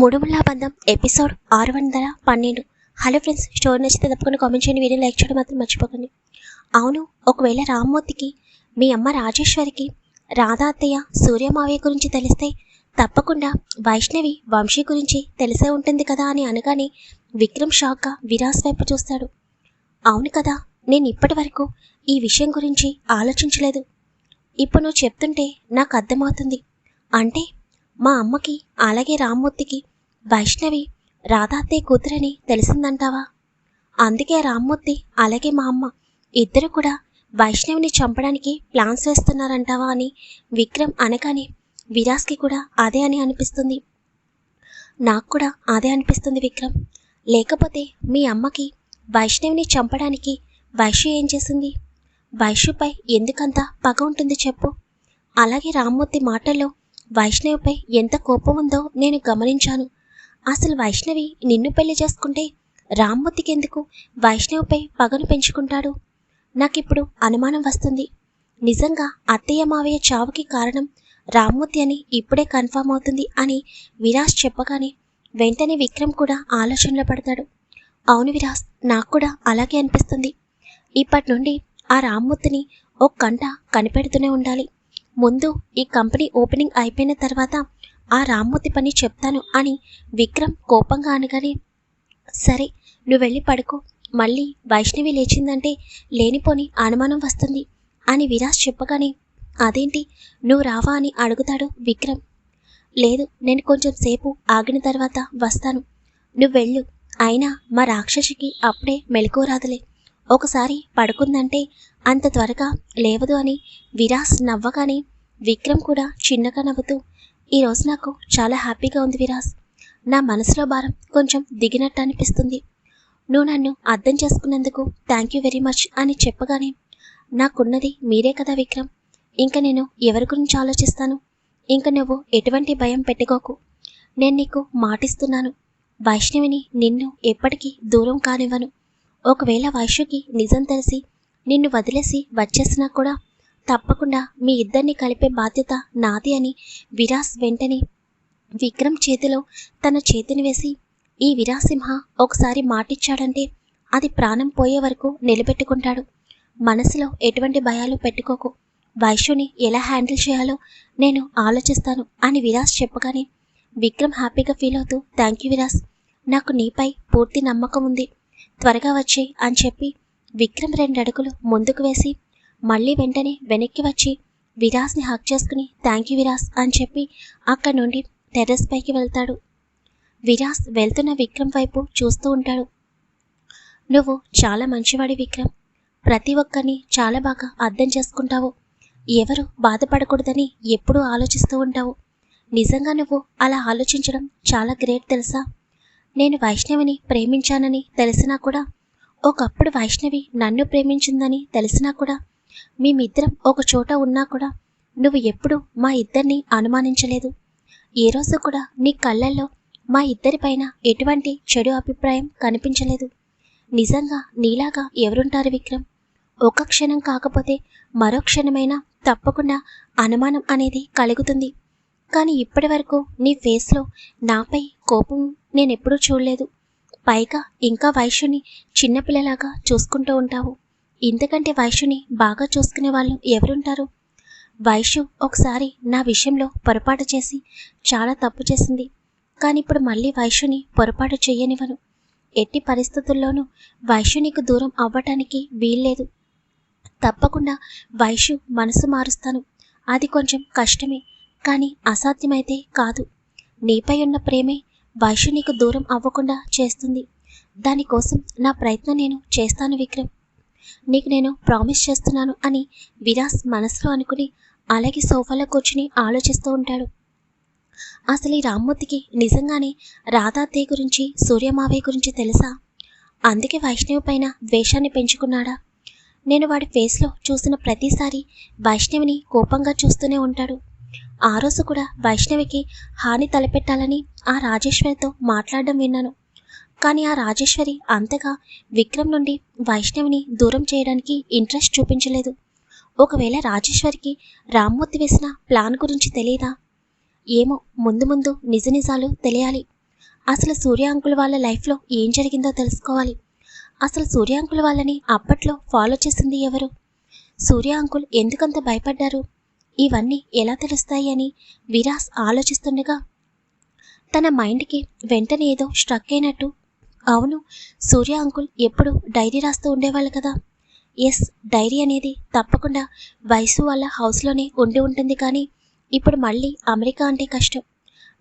మూడుముళ్ళ బంధం ఎపిసోడ్ ఆరు వందల పన్నెండు. హలో ఫ్రెండ్స్ స్టోరీ నచ్చితే తప్పకుండా కామెంట్ చేయండి వీడియో లైక్ చేయడం మాత్రం మర్చిపోకండి. అవును ఒకవేళ రామ్మూర్తికి మీ అమ్మ రాజేశ్వరికి రాధా అత్తయ్య సూర్యమావయ్య గురించి తెలిస్తే తప్పకుండా వైష్ణవి వంశీ గురించి తెలిసే ఉంటుంది కదా అని అనగానే విక్రమ్ షాక్గా విరాస్ వైపు చూస్తాడు. అవును కదా నేను ఇప్పటి వరకు ఈ విషయం గురించి ఆలోచించలేదు. ఇప్పుడు నువ్వు చెప్తుంటే నాకు అర్థమవుతుంది. అంటే మా అమ్మకి అలాగే రామ్మూర్తికి వైష్ణవి రాధాతే కూతురని తెలిసిందంటావా? అందుకే రామ్మూర్తి అలాగే మా అమ్మ ఇద్దరు కూడా వైష్ణవిని చంపడానికి ప్లాన్స్ వేస్తున్నారంటావా అని విక్రమ్ అనగానే విరాస్కి కూడా అదే అని అనిపిస్తుంది. నాకు కూడా అదే అనిపిస్తుంది విక్రమ్. లేకపోతే మీ అమ్మకి వైష్ణవిని చంపడానికి వైశ్య ఏం చేసింది? వైశ్యపై ఎందుకంత పగ ఉంటుంది చెప్పు. అలాగే రామ్మూర్తి మాటల్లో వైష్ణవిపై ఎంత కోపం ఉందో నేను గమనించాను. అసలు వైష్ణవి నిన్ను పెళ్ళి చేసుకుంటే రామ్మూర్తికెందుకు వైష్ణవిపై పగను పెంచుకుంటాడు? నాకిప్పుడు అనుమానం వస్తుంది. నిజంగా అత్తయ్య మావయ్య చావుకి కారణం రామ్మూర్తి అని ఇప్పుడే కన్ఫామ్ అవుతుంది అని విరాస్ చెప్పగానే వెంటనే విక్రమ్ కూడా ఆలోచనలో పడతాడు. అవును విరాస్ నాకు కూడా అలాగే అనిపిస్తుంది. ఇప్పటి నుండి ఆ రామ్మూర్తిని ఒక గంట కనిపెడుతూనే ఉండాలి. ముందు ఈ కంపెనీ ఓపెనింగ్ అయిపోయిన తర్వాత ఆ రామ్మూర్తి పని చెప్తాను అని విక్రమ్ కోపంగా అనగానే సరే నువ్వు వెళ్ళి పడుకో. మళ్ళీ వైష్ణవి లేచిందంటే లేనిపోని అనుమానం వస్తుంది అని విరాజ్ చెప్పగానే అదేంటి నువ్వు రావా అని అడుగుతాడు విక్రమ్. లేదు నేను కొంచెం సేపు ఆగిన తర్వాత వస్తాను. నువ్వు వెళ్ళు. అయినా మా రాక్షసికి అప్పుడే మెలకువరాదులే ఒకసారి పడుకుందంటే అంత త్వరగా లేవదు అని విరాస్ నవ్వగానే విక్రమ్ కూడా చిన్నగా నవ్వుతూ ఈరోజు నాకు చాలా హ్యాపీగా ఉంది విరాస్. నా మనసులో భారం కొంచెం దిగినట్టు అనిపిస్తుంది. నువ్వు నన్ను అర్థం చేసుకున్నందుకు థ్యాంక్ యూ వెరీ మచ్ అని చెప్పగానే నాకున్నది మీరే కదా విక్రమ్. ఇంకా నేను ఎవరి గురించి ఆలోచిస్తాను? ఇంకా నువ్వు ఎటువంటి భయం పెట్టుకోకు. నేను నీకు మాటిస్తున్నాను. వైష్ణవిని నిన్ను ఎప్పటికీ దూరం కానివ్వను. ఒకవేళ వైశ్యకి నిజం తెలిసి నిన్ను వదిలేసి వచ్చేసినా కూడా తప్పకుండా మీ ఇద్దరిని కలిపే బాధ్యత నాది అని విరాస్ వెంటనే విక్రమ్ చేతిలో తన చేతిని వేసి ఈ విరాసింహ ఒకసారి మాటిచ్చాడంటే అది ప్రాణం పోయే వరకు నిలబెట్టుకుంటాడు. మనసులో ఎటువంటి భయాలు పెట్టుకోకు. వైశ్యుని ఎలా హ్యాండిల్ చేయాలో నేను ఆలోచిస్తాను అని విరాస్ చెప్పగానే విక్రమ్ హ్యాపీగా ఫీల్ అవుతూ థ్యాంక్ యూ విరాస్. నాకు నీపై పూర్తి నమ్మకం ఉంది. త్వరగా వచ్చి అని చెప్పి విక్రమ్ రెండు అడుగులు ముందుకు వేసి మళ్ళీ వెంటనే వెనక్కి వచ్చి విరాస్ని హక్ చేసుకుని థ్యాంక్ యూ విరాస్ అని చెప్పి అక్కడి నుండి టెర్రస్ పైకి వెళ్తాడు. విరాస్ వెళ్తున్న విక్రమ్ వైపు చూస్తూ ఉంటాడు. నువ్వు చాలా మంచివాడి విక్రమ్. ప్రతి ఒక్కరిని చాలా బాగా అర్థం చేసుకుంటావు. ఎవరు బాధపడకూడదని ఎప్పుడూ ఆలోచిస్తూ ఉంటావు. నిజంగా నువ్వు అలా ఆలోచించడం చాలా గ్రేట్ తెలుసా? నేను వైష్ణవిని ప్రేమించానని తెలిసినా కూడా ఒకప్పుడు వైష్ణవి నన్ను ప్రేమించిందని తెలిసినా కూడా మేమిద్దరం ఒక చోట ఉన్నా కూడా నువ్వు ఎప్పుడు మా ఇద్దరిని అనుమానించలేదు. ఏ రోజు కూడా నీ కళ్ళల్లో మా ఇద్దరిపైన ఎటువంటి చెడు అభిప్రాయం కనిపించలేదు. నిజంగా నీలాగా ఎవరుంటారు విక్రమ్? ఒక క్షణం కాకపోతే మరో క్షణమైనా తప్పకుండా అనుమానం అనేది కలుగుతుంది. కానీ ఇప్పటి వరకు నీ ఫేస్లో నాపై కోపం నేనెప్పుడూ చూడలేదు. పైగా ఇంకా వైశ్యుని చిన్నపిల్లలాగా చూసుకుంటూ ఉంటావు. ఇంతకంటే వైశ్యుని బాగా చూసుకునే వాళ్ళు ఎవరుంటారు? వైశ్యు ఒకసారి నా విషయంలో పొరపాటు చేసి చాలా తప్పు చేసింది. కానీ ఇప్పుడు మళ్ళీ వైశ్యుని పొరపాటు చేయనివ్వను. ఎట్టి పరిస్థితుల్లోనూ వైశ్యు నీకు దూరం అవ్వటానికి వీల్లేదు. తప్పకుండా వైశ్యు మనసు మారుస్తాను. అది కొంచెం కష్టమే కానీ అసాధ్యమైతే కాదు. నీపై ఉన్న ప్రేమే వైశ్యు నీకు దూరం అవ్వకుండా చేస్తుంది. దానికోసం నా ప్రయత్నం నేను చేస్తాను విక్రమ్. నీకు నేను ప్రామిస్ చేస్తున్నాను అని విరాస్ మనసులో అనుకుని అలాగే సోఫాలో కూర్చుని ఆలోచిస్తూ ఉంటాడు. అసలు ఈ రామ్మూర్తికి నిజంగానే రాధాతే గురించి సూర్యమావయ్య గురించి తెలుసా? అందుకే వైష్ణవి పైన ద్వేషాన్ని పెంచుకున్నాడా? నేను వాడి ఫేస్లో చూసిన ప్రతిసారి వైష్ణవిని కోపంగా చూస్తూనే ఉంటాడు. ఆ రోజు కూడా వైష్ణవికి హాని తలపెట్టాలని ఆ రాజేశ్వరితో మాట్లాడడం విన్నాను. కానీ ఆ రాజేశ్వరి అంతగా విక్రమ్ నుండి వైష్ణవిని దూరం చేయడానికి ఇంట్రెస్ట్ చూపించలేదు. ఒకవేళ రాజేశ్వరికి రామ్మూర్తి వేసిన ప్లాన్ గురించి తెలియదా? ఏమో ముందు ముందు నిజ నిజాలు తెలియాలి. అసలు సూర్య అంకుల్ వాళ్ళ లైఫ్లో ఏం జరిగిందో తెలుసుకోవాలి. అసలు సూర్య అంకుల్ వాళ్ళని అప్పట్లో ఫాలో చేసింది ఎవరు? సూర్య అంకుల్ ఎందుకంత భయపడ్డారు? ఇవన్నీ ఎలా తెలుస్తాయి అని విరాస్ ఆలోచిస్తుండగా తన మైండ్కి వెంటనే ఏదో స్ట్రక్ అయినట్టు. అవును సూర్య అంకుల్ ఎప్పుడు డైరీ రాస్తూ ఉండేవాళ్ళు కదా. ఎస్ డైరీ అనేది తప్పకుండా వయసు వాళ్ళ హౌస్లోనే ఉండి ఉంటుంది కానీ ఇప్పుడు మళ్ళీ అమెరికా అంటే కష్టం.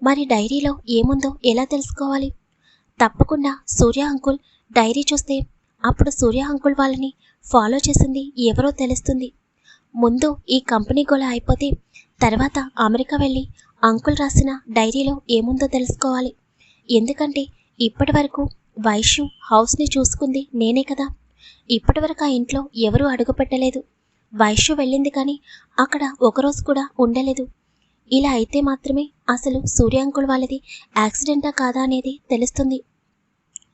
మరి డైరీలో ఏముందో ఎలా తెలుసుకోవాలి? తప్పకుండా సూర్య అంకుల్ డైరీ చూస్తే అప్పుడు సూర్య అంకుల్ వాళ్ళని ఫాలో చేసింది ఎవరో తెలుస్తుంది. ముందు ఈ కంపెనీ గోల అయిపోతే తర్వాత అమెరికా వెళ్ళి అంకుల్ రాసిన డైరీలో ఏముందో తెలుసుకోవాలి. ఎందుకంటే ఇప్పటి వరకు వైశ్యు హౌస్ని చూసుకుంది నేనే కదా. ఇప్పటి వరకు ఆ ఇంట్లో ఎవరూ అడుగుపెట్టలేదు. వైశ్యు వెళ్ళింది కానీ అక్కడ ఒకరోజు కూడా ఉండలేదు. ఇలా అయితే మాత్రమే అసలు సూర్యాంకుల్ వాళ్ళది యాక్సిడెంటా కాదా అనేది తెలుస్తుంది.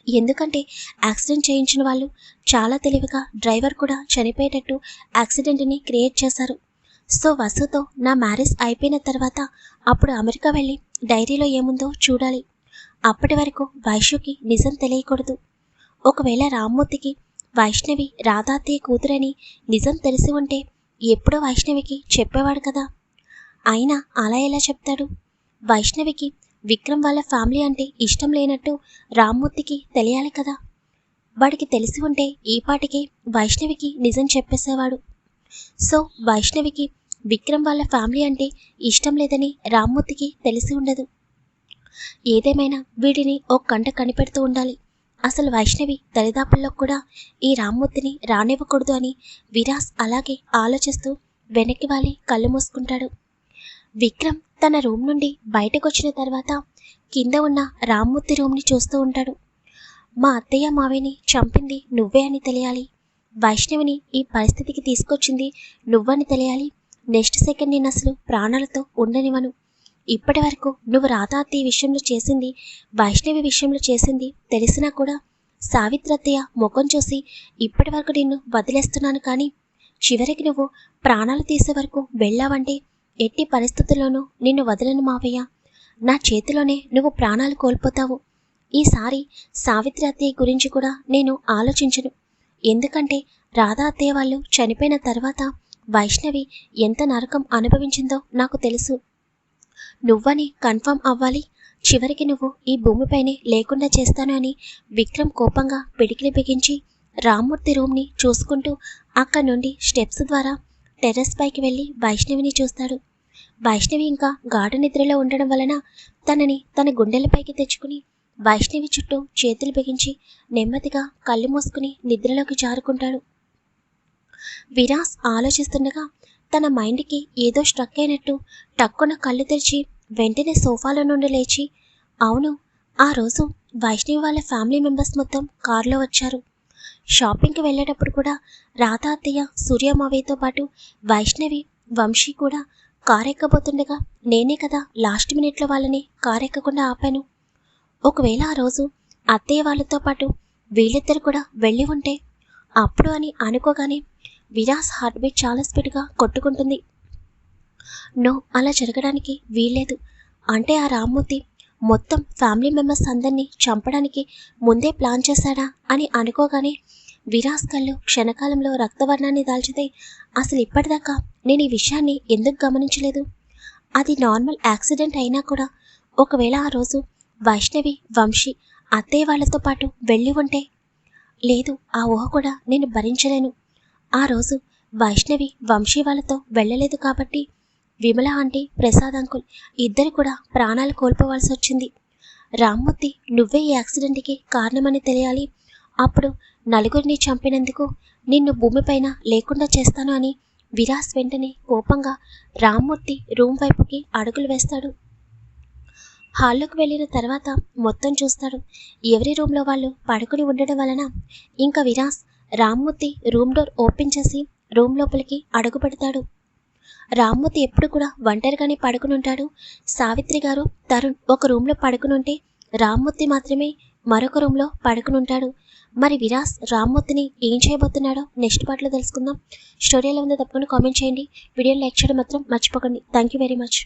ఎందుకంటే యాక్సిడెంట్ చేయించిన వాళ్ళు చాలా తెలివిగా డ్రైవర్ కూడా చనిపోయేటట్టు యాక్సిడెంట్ని క్రియేట్ చేశారు. సో వసుతో నా మ్యారేజ్ అయిపోయిన తర్వాత అప్పుడు అమెరికా వెళ్ళి డైరీలో ఏముందో చూడాలి. అప్పటి వరకు వైష్యుకి నిజం తెలియకూడదు. ఒకవేళ రామ్మూర్తికి వైష్ణవి రాధాతయ్య కూతురని నిజం తెలిసి ఉంటే ఎప్పుడో వైష్ణవికి చెప్పేవాడు కదా. అయినా అలా ఎలా చెప్తాడు? వైష్ణవికి విక్రమ్ వాళ్ళ ఫ్యామిలీ అంటే ఇష్టం లేనట్టు రామ్మూర్తికి తెలియాలి కదా. వాడికి తెలిసి ఉంటే ఈ పాటికి వైష్ణవికి నిజం చెప్పేసేవాడు. సో వైష్ణవికి విక్రమ్ వాళ్ళ ఫ్యామిలీ అంటే ఇష్టం లేదని రామ్మూర్తికి తెలిసి ఉండదు. ఏదేమైనా వీటిని ఓ కంట కనిపెడుతూ ఉండాలి. అసలు వైష్ణవి దరిదాపుల్లో కూడా ఈ రామ్మూర్తిని రానివ్వకూడదు అని విరాస్ అలాగే ఆలోచిస్తూ వెనక్కి వాలి కళ్ళు మూసుకుంటాడు. విక్రమ్ తన రూమ్ నుండి బయటకొచ్చిన తర్వాత కింద ఉన్న రామ్మూర్తి రూమ్ని చూస్తూ ఉంటాడు. మా అత్తయ్య మావిని చంపింది నువ్వే అని తెలియాలి. వైష్ణవిని ఈ పరిస్థితికి తీసుకొచ్చింది నువ్వని తెలియాలి. నెక్స్ట్ సెకండ్ నేను అసలు ప్రాణాలతో ఉండనివను ఇప్పటి వరకు నువ్వు రాధాతి విషయంలో చేసింది వైష్ణవి విషయంలో చేసింది తెలిసినా కూడా సావిత్రత్తయ్య ముఖం చూసి ఇప్పటి వరకు నిన్ను వదిలేస్తున్నాను కానీ చివరికి నువ్వు ప్రాణాలు తీసే వరకు వెళ్ళావంటే ఎట్టి పరిస్థితుల్లోనూ నిన్ను వదలను మావయ్య. నా చేతిలోనే నువ్వు ప్రాణాలు కోల్పోతావు. ఈసారి సావిత్రి అత్తయ్య గురించి కూడా నేను ఆలోచించను. ఎందుకంటే రాధా అత్తయ్య వాళ్ళు చనిపోయిన తర్వాత వైష్ణవి ఎంత నరకం అనుభవించిందో నాకు తెలుసు. నువ్వని కన్ఫర్మ్ అవ్వాలి. చివరికి నువ్వు ఈ భూమిపైనే లేకుండా చేస్తాను అని విక్రమ్ కోపంగా పిడికిలి బిగించి రామ్మూర్తి రూమ్ని చూసుకుంటూ అక్కడి నుండి స్టెప్స్ ద్వారా టెర్రస్ పైకి వెళ్ళి వైష్ణవిని చూస్తాడు. వైష్ణవి ఇంకా గాఢ నిద్రలో ఉండడం వలన తనని తన గుండెలపైకి తెచ్చుకుని వైష్ణవి చుట్టూ చేతులు బిగించి నెమ్మదిగా కళ్ళు మూసుకుని నిద్రలోకి జారుకుంటాడు. విరాస్ ఆలోచిస్తుండగా తన మైండ్కి ఏదో స్ట్రక్ అయినట్టు టక్కున కళ్ళు తెరిచి వెంటనే సోఫాలో నుండి లేచి అవును ఆ రోజు వైష్ణవి వాళ్ళ ఫ్యామిలీ మెంబర్స్ మొత్తం కారులో వచ్చారు. షాపింగ్కి వెళ్ళేటప్పుడు కూడా రాధా అత్తయ్య సూర్యమావయ్యతో పాటు వైష్ణవి వంశీ కూడా కారు ఎక్కబోతుండగా నేనే కదా లాస్ట్ మినిట్లో వాళ్ళని కారు ఎక్కకుండా ఆపాను. ఒకవేళ ఆ రోజు అత్తయ్య వాళ్ళతో పాటు వీళ్ళిద్దరు కూడా వెళ్ళి ఉంటే అప్పుడు అని అనుకోగానే విరాస్ హార్ట్ బీట్ చాలా స్పీడ్గా కొట్టుకుంటుంది. నో అలా జరగడానికి వీల్లేదు. అంటే ఆ రామ్మూర్తి మొత్తం ఫ్యామిలీ మెంబర్స్ అందరినీ చంపడానికి ముందే ప్లాన్ చేశాడా అని అనుకోగానే విరాస్ కళ్ళు క్షణకాలంలో రక్తవర్ణాన్ని దాల్చితే అసలు ఇప్పటిదాకా నేను ఈ విషయాన్ని ఎందుకు గమనించలేదు? అది నార్మల్ యాక్సిడెంట్ అయినా కూడా ఒకవేళ ఆ రోజు వైష్ణవి వంశీ అత్తయ్య వాళ్ళతో పాటు వెళ్ళి ఉంటే లేదు ఆ ఊహ కూడా నేను భరించలేను. ఆ రోజు వైష్ణవి వంశీ వాళ్ళతో వెళ్ళలేదు కాబట్టి విమల ఆంటీ ప్రసాద్ అంకుల్ ఇద్దరు కూడా ప్రాణాలు కోల్పోవాల్సి వచ్చింది. రామ్మూర్తి నువ్వే ఈ యాక్సిడెంట్కి కారణమని తెలియాలి. అప్పుడు నలుగురిని చంపినందుకు నిన్ను భూమిపైన లేకుండా చేస్తాను అని విరాస్ వెంటనే కోపంగా రామ్మూర్తి రూమ్ వైపుకి అడుగులు వేస్తాడు. హాల్లోకి వెళ్ళిన తర్వాత మొత్తం చూస్తాడు. ఎవరి రూమ్లో వాళ్ళు పడుకుని ఉండడం వలన ఇంకా విరాస్ రామ్మూర్తి రూమ్ డోర్ ఓపెన్ చేసి రూమ్ లోపలికి అడుగు పెడతాడు. రామ్మూర్తి ఎప్పుడు కూడా ఒంటరిగానే పడుకుని ఉంటాడు. సావిత్రి గారు తరుణ్ ఒక రూమ్లో పడుకుని ఉంటే రామ్మూర్తి మాత్రమే మరొక రూమ్లో పడుకుని ఉంటాడు. మరి విరాస్ రామ్మూర్తిని ఏం చేయబోతున్నాడో నెక్స్ట్ పార్ట్లో తెలుసుకుందాం. స్టోరీ ఎలా ఉందో తప్పకుండా కామెంట్ చేయండి. వీడియో లైక్ చేయడం మాత్రం మర్చిపోకండి. Thank you very much